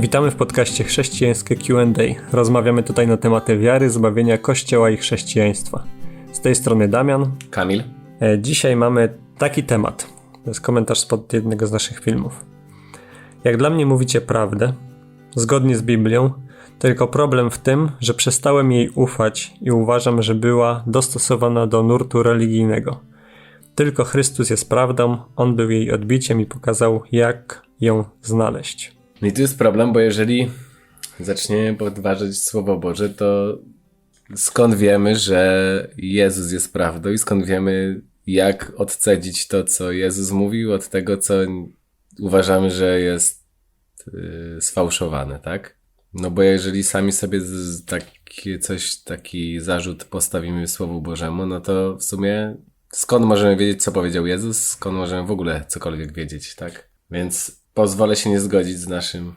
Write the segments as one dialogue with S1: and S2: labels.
S1: Witamy w podcaście Chrześcijańskie QA. Rozmawiamy tutaj na tematy wiary, zbawienia Kościoła i chrześcijaństwa. Z tej strony Damian.
S2: Kamil.
S1: E, Dzisiaj mamy taki temat. To jest komentarz spod jednego z naszych filmów. Jak dla mnie mówicie prawdę, zgodnie z Biblią, tylko problem w tym, że przestałem jej ufać i uważam, że była dostosowana do nurtu religijnego. Tylko Chrystus jest prawdą, On był jej odbiciem i pokazał, jak ją znaleźć.
S2: No i tu jest problem, bo jeżeli zaczniemy podważać Słowo Boże, to skąd wiemy, że Jezus jest prawdą i skąd wiemy, jak odcedzić to, co Jezus mówił, od tego, co uważamy, że jest yy, sfałszowane, tak? No bo jeżeli sami sobie z, taki, coś, taki zarzut postawimy Słowu Bożemu, no to w sumie skąd możemy wiedzieć, co powiedział Jezus, skąd możemy w ogóle cokolwiek wiedzieć, tak? Więc pozwolę się nie zgodzić z naszym,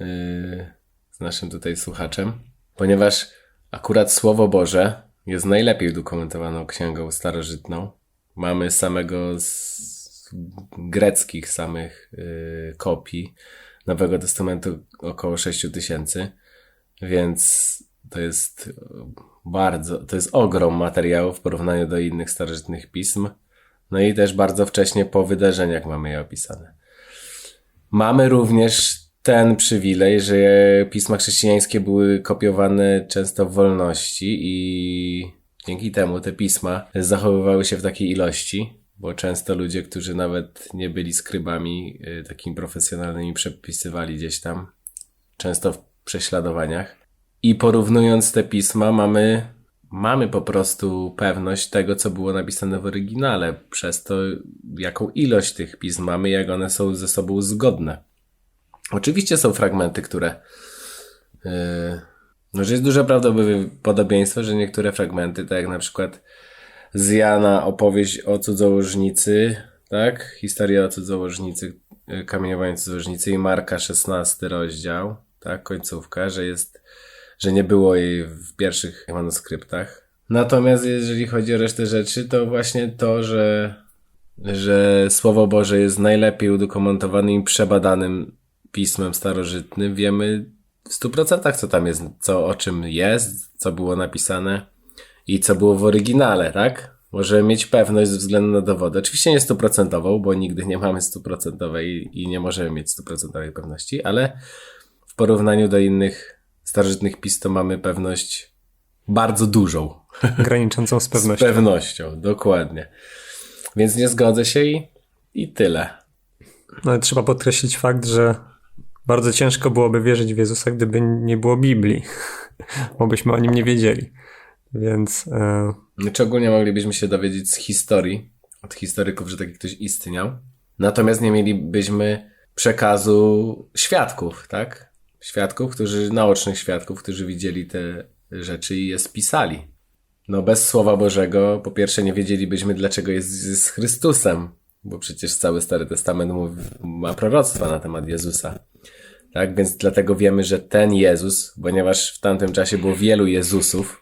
S2: yy, z naszym tutaj słuchaczem, ponieważ akurat Słowo Boże jest najlepiej udokumentowaną księgą starożytną. Mamy samego z greckich samych yy, kopii Nowego Testamentu około 6 tysięcy, więc to jest bardzo, to jest ogrom materiału w porównaniu do innych starożytnych pism. No i też bardzo wcześnie po wydarzeniach mamy je opisane. Mamy również ten przywilej, że pisma chrześcijańskie były kopiowane często w wolności i dzięki temu te pisma zachowywały się w takiej ilości, bo często ludzie, którzy nawet nie byli skrybami y, takimi profesjonalnymi, przepisywali gdzieś tam, często w prześladowaniach. I porównując te pisma, mamy, mamy po prostu pewność tego, co było napisane w oryginale, przez to, jaką ilość tych pism mamy, jak one są ze sobą zgodne. Oczywiście są fragmenty, które. Yy, no, że jest duże prawdopodobieństwo, że niektóre fragmenty, tak jak na przykład z Jana opowieść o cudzołożnicy, tak? Historia o cudzołożnicy, yy, kamieniowaniu cudzołożnicy i Marka 16 rozdział, tak? Końcówka, że jest, że nie było jej w pierwszych manuskryptach. Natomiast jeżeli chodzi o resztę rzeczy, to właśnie to, że, że Słowo Boże jest najlepiej udokumentowanym i przebadanym pismem starożytnym, wiemy w 100% co tam jest, co o czym jest, co było napisane i co było w oryginale, tak? Możemy mieć pewność ze względu na dowody. Oczywiście nie stuprocentową, bo nigdy nie mamy stuprocentowej i nie możemy mieć stuprocentowej pewności, ale w porównaniu do innych starożytnych pism to mamy pewność bardzo dużą.
S1: Graniczącą z pewnością.
S2: Z pewnością, dokładnie. Więc nie zgodzę się i, i tyle.
S1: No, ale trzeba podkreślić fakt, że bardzo ciężko byłoby wierzyć w Jezusa, gdyby nie było Biblii, bo byśmy o nim nie wiedzieli. Więc. E...
S2: Znaczy ogólnie moglibyśmy się dowiedzieć z historii, od historyków, że taki ktoś istniał. Natomiast nie mielibyśmy przekazu świadków, tak? Świadków, którzy, naocznych świadków, którzy widzieli te rzeczy i je spisali. No bez Słowa Bożego, po pierwsze nie wiedzielibyśmy, dlaczego jest z Chrystusem, bo przecież cały Stary Testament mówi, ma proroctwa na temat Jezusa. Tak, więc dlatego wiemy, że ten Jezus, ponieważ w tamtym czasie było wielu Jezusów,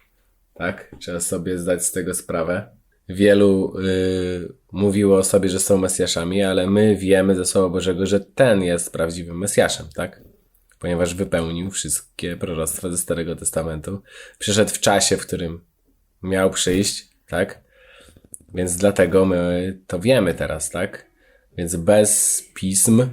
S2: tak, trzeba sobie zdać z tego sprawę. Wielu yy, mówiło o sobie, że są Mesjaszami, ale my wiemy ze Słowa Bożego, że ten jest prawdziwym Mesjaszem, tak? Ponieważ wypełnił wszystkie proroctwa ze Starego Testamentu. Przyszedł w czasie, w którym miał przyjść, tak? Więc dlatego my to wiemy teraz, tak? Więc bez pism,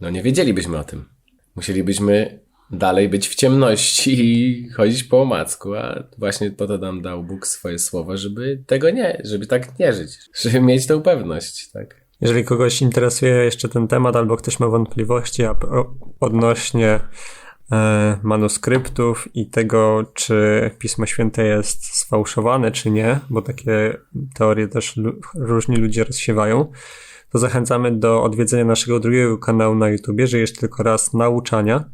S2: no nie wiedzielibyśmy o tym. Musielibyśmy dalej być w ciemności i chodzić po omacku, a właśnie po to nam dał Bóg swoje słowo, żeby tego nie, żeby tak nie żyć, żeby mieć tą pewność, tak?
S1: Jeżeli kogoś interesuje jeszcze ten temat, albo ktoś ma wątpliwości odnośnie e, manuskryptów i tego, czy Pismo Święte jest sfałszowane, czy nie, bo takie teorie też różni ludzie rozsiewają, to zachęcamy do odwiedzenia naszego drugiego kanału na YouTubie, że jest tylko raz nauczania.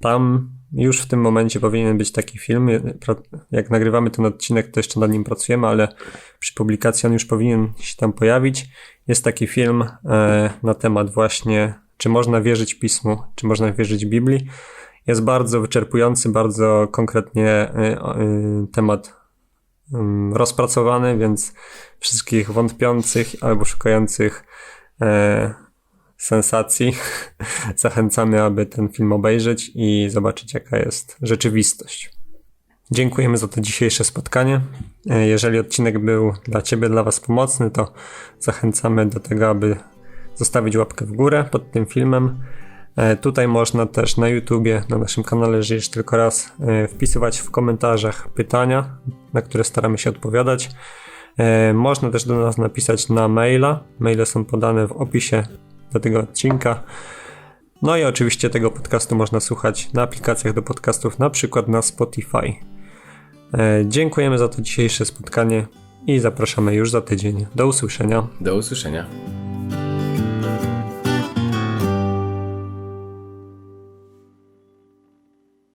S1: Tam już w tym momencie powinien być taki film. Jak nagrywamy ten odcinek, to jeszcze nad nim pracujemy, ale przy publikacji on już powinien się tam pojawić. Jest taki film e, na temat właśnie, czy można wierzyć Pismu, czy można wierzyć Biblii. Jest bardzo wyczerpujący, bardzo konkretnie e, e, temat mm, rozpracowany, więc wszystkich wątpiących albo szukających sensacji. Zachęcamy, aby ten film obejrzeć i zobaczyć, jaka jest rzeczywistość. Dziękujemy za to dzisiejsze spotkanie. E, jeżeli odcinek był dla Ciebie, dla Was pomocny, to zachęcamy do tego, aby zostawić łapkę w górę pod tym filmem. E, tutaj można też na YouTubie, na naszym kanale Żyjesz Tylko Raz, e, wpisywać w komentarzach pytania, na które staramy się odpowiadać. Można też do nas napisać na maila. Maile są podane w opisie do tego odcinka. No i oczywiście tego podcastu można słuchać na aplikacjach do podcastów, na przykład na Spotify. E, dziękujemy za to dzisiejsze spotkanie i zapraszamy już za tydzień. Do usłyszenia.
S2: Do usłyszenia.